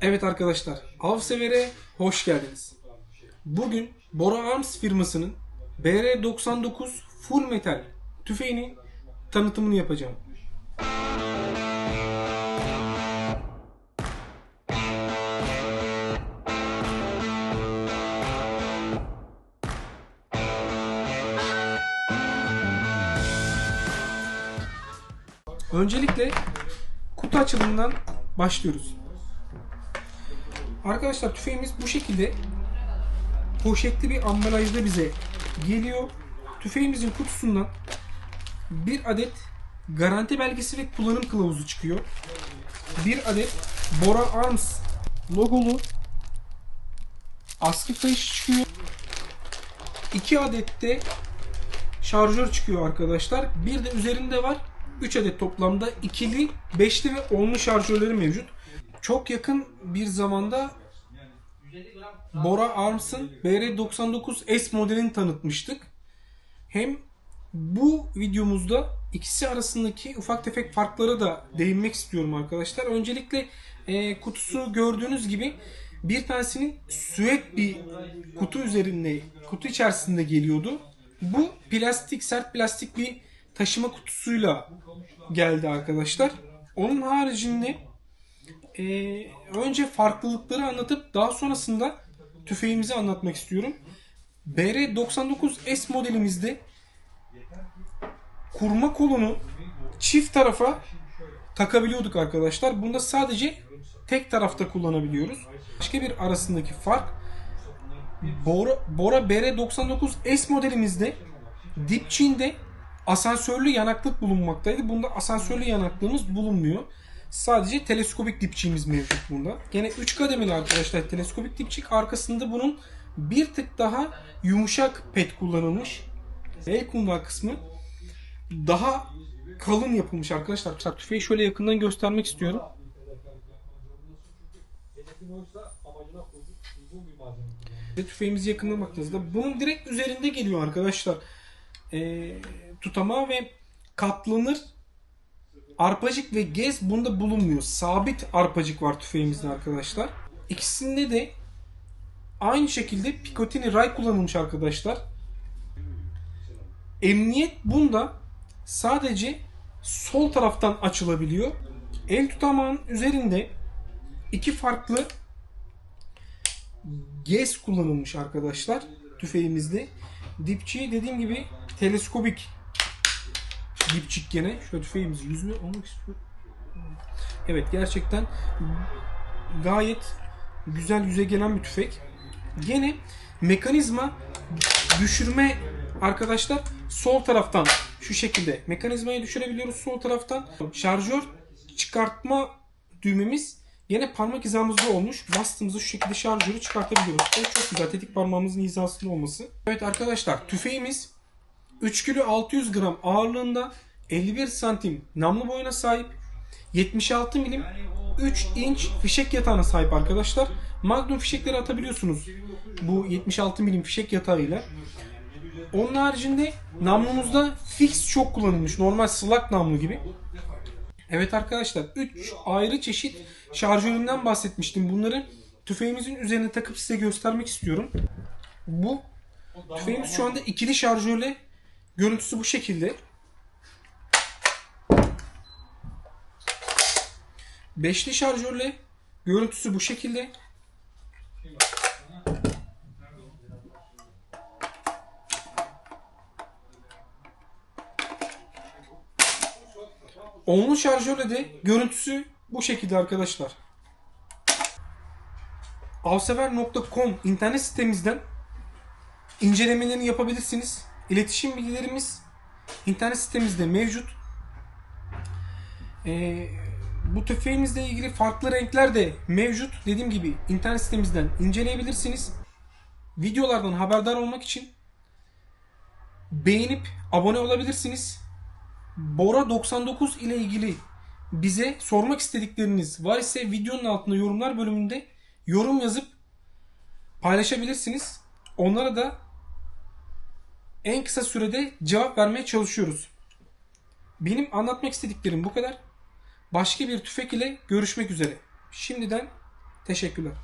Evet arkadaşlar, Avsever'e hoş geldiniz. Bugün Bora Arms firmasının BR99 Full Metal tüfeğinin tanıtımını yapacağım. Öncelikle kutu açılımından başlıyoruz. Arkadaşlar tüfeğimiz bu şekilde poşetli bir ambalajda bize geliyor. Tüfeğimizin kutusundan bir adet garanti belgesi ve kullanım kılavuzu çıkıyor. Bir adet Bora Arms logolu askı flash çıkıyor. İki adet de şarjör çıkıyor arkadaşlar. Bir de üzerinde var. 3 adet toplamda ikili, beşli ve onlu şarjörleri mevcut. Çok yakın bir zamanda Bora Arms'ın BR99S modelini tanıtmıştık. Hem bu videomuzda ikisi arasındaki ufak tefek farklara da değinmek istiyorum arkadaşlar. Öncelikle e, kutusu gördüğünüz gibi bir tanesinin süet bir kutu üzerinde, kutu içerisinde geliyordu. Bu plastik, sert plastik bir taşıma kutusuyla geldi arkadaşlar. Onun haricinde e, önce farklılıkları anlatıp daha sonrasında tüfeğimizi anlatmak istiyorum. BR99S modelimizde kurma kolunu çift tarafa takabiliyorduk arkadaşlar. Bunda sadece tek tarafta kullanabiliyoruz. Başka bir arasındaki fark Bora, Bora BR99S modelimizde dipçiğinde asansörlü yanaklık bulunmaktaydı. Bunda asansörlü yanaklığımız bulunmuyor. Sadece teleskopik dipçiğimiz mevcut bunda. Gene 3 kademeli arkadaşlar teleskopik dipçik. Arkasında bunun bir tık daha yumuşak pet kullanılmış. El kundağı kısmı daha kalın yapılmış arkadaşlar. Tüfeği şöyle yakından göstermek istiyorum. Tüfeğimizi yakından baktığınızda bunun direkt üzerinde geliyor arkadaşlar. Ee, tutamağı ve katlanır arpacık ve gez bunda bulunmuyor. Sabit arpacık var tüfeğimizde arkadaşlar. İkisinde de aynı şekilde Picatinny ray kullanılmış arkadaşlar. Emniyet bunda sadece sol taraftan açılabiliyor. El tutamağın üzerinde iki farklı gez kullanılmış arkadaşlar tüfeğimizde. Dipçiği dediğim gibi teleskobik dipçik gene. Şöyle tüfeğimizi yüzme olmak istiyorum. Evet gerçekten gayet güzel yüze gelen bir tüfek. Gene mekanizma düşürme arkadaşlar sol taraftan şu şekilde mekanizmayı düşürebiliyoruz sol taraftan. Şarjör çıkartma düğmemiz yine parmak hizamızda olmuş. Bastığımızda şu şekilde şarjörü çıkartabiliyoruz. O çok güzel tetik parmağımızın hizasında olması. Evet arkadaşlar tüfeğimiz 3 kilo 600 gram ağırlığında 51 santim namlu boyuna sahip 76 milim 3 inç fişek yatağına sahip arkadaşlar. Magnum fişekleri atabiliyorsunuz bu 76 milim fişek yatağıyla. Onun haricinde namlumuzda fix çok kullanılmış. Normal slug namlu gibi. Evet arkadaşlar 3 ayrı çeşit şarjöründen bahsetmiştim. Bunları tüfeğimizin üzerine takıp size göstermek istiyorum. Bu tüfeğimiz şu anda ikili şarjörle görüntüsü bu şekilde. Beşli şarjörle görüntüsü bu şekilde. Onlu şarjörle de görüntüsü bu şekilde arkadaşlar. Avsever.com internet sitemizden incelemelerini yapabilirsiniz. İletişim bilgilerimiz internet sitemizde mevcut. Ee, bu tüfeğimizle ilgili farklı renkler de mevcut. Dediğim gibi internet sitemizden inceleyebilirsiniz. Videolardan haberdar olmak için beğenip abone olabilirsiniz. Bora 99 ile ilgili bize sormak istedikleriniz var ise videonun altında yorumlar bölümünde yorum yazıp paylaşabilirsiniz. Onlara da en kısa sürede cevap vermeye çalışıyoruz. Benim anlatmak istediklerim bu kadar. Başka bir tüfek ile görüşmek üzere. Şimdiden Teşekkürler.